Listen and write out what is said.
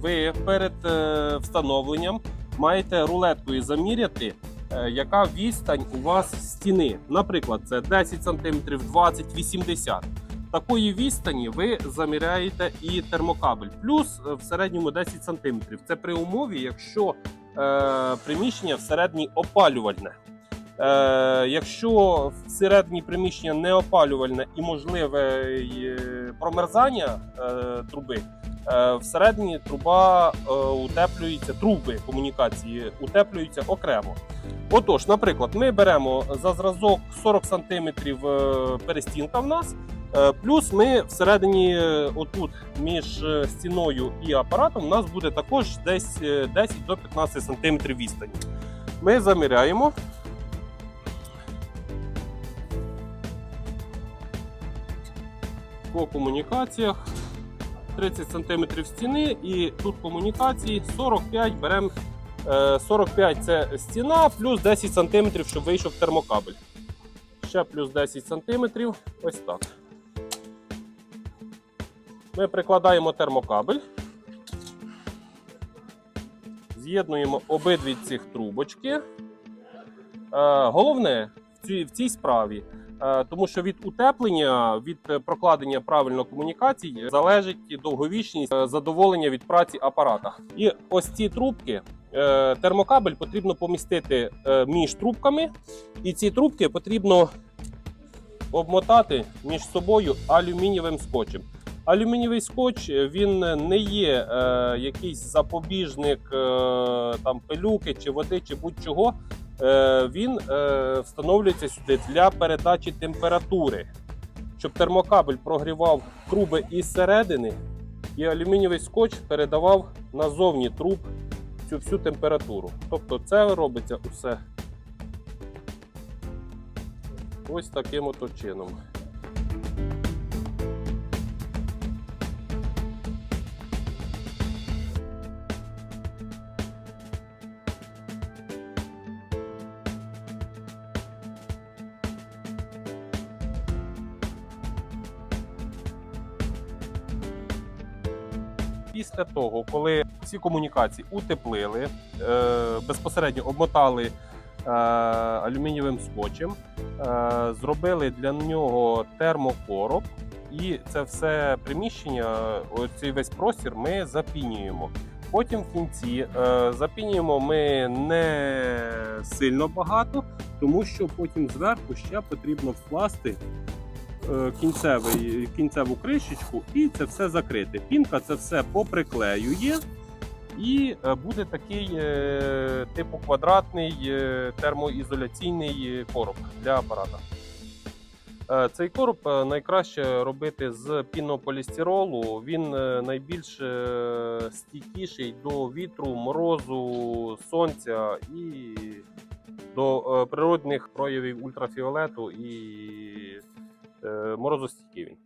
ви перед е, встановленням маєте рулеткою заміряти, е, яка відстань у вас стіни. Наприклад, це 10 см, 20, 80 Такої відстані ви заміряєте і термокабель, плюс е, в середньому 10 см. Це при умові, якщо е, приміщення всередині опалювальне. Е, якщо всередині приміщення не опалювальне і можливе промерзання е, труби, всередині труба е, утеплюється, труби комунікації утеплюються окремо. Отож, наприклад, ми беремо за зразок 40 см перестінка в нас. Е, Плюс ми всередині, е, отут між е, стіною і апаратом, у нас буде також десь е, 10 до 15 см відстані. Ми заміряємо. По комунікаціях 30 см стіни і тут комунікації 45 беремо. е, 45 це стіна, плюс 10 см, щоб вийшов термокабель. Ще плюс 10 см. Ось так. Ми прикладаємо термокабель. З'єднуємо обидві цих трубочки. Е, головне в цій, справі, тому що від утеплення, від е, прокладення правильно комунікацій залежить довговічність е, задоволення від праці апарата. І ось ці трубки. е, Термокабель потрібно помістити е, між трубками, і ці трубки потрібно обмотати між собою алюмінієвим скотчем. Алюмінієвий скотч е, він не є е, якийсь запобіжник е, там пилюки чи води, чи будь-чого. Е, він е, встановлюється сюди для передачі температури, щоб термокабель прогрівав труби із середини, і алюмінієвий скотч передавав назовні труб цю всю температуру. Тобто це робиться усе ось таким от чином. Після того, коли ці комунікації утеплили, е, безпосередньо обмотали е, алюмінієвим скотчем, е, зробили для нього термокороб, і це все приміщення, цей весь простір ми запінюємо. Потім в кінці запінюємо ми не сильно багато, тому що потім зверху ще потрібно вкласти кінцевий, кінцеву кришечку і це все закрити. Пінка це все поприклеює. І е, буде такий е, типу квадратний е, термоізоляційний е, короб для апарата. Е, Цей короб е, найкраще робити з пінополістиролу. Він е, найбільш е, стійкіший до вітру, морозу, сонця і до е, природних проявів ультрафіолету і е, морозостійкий він.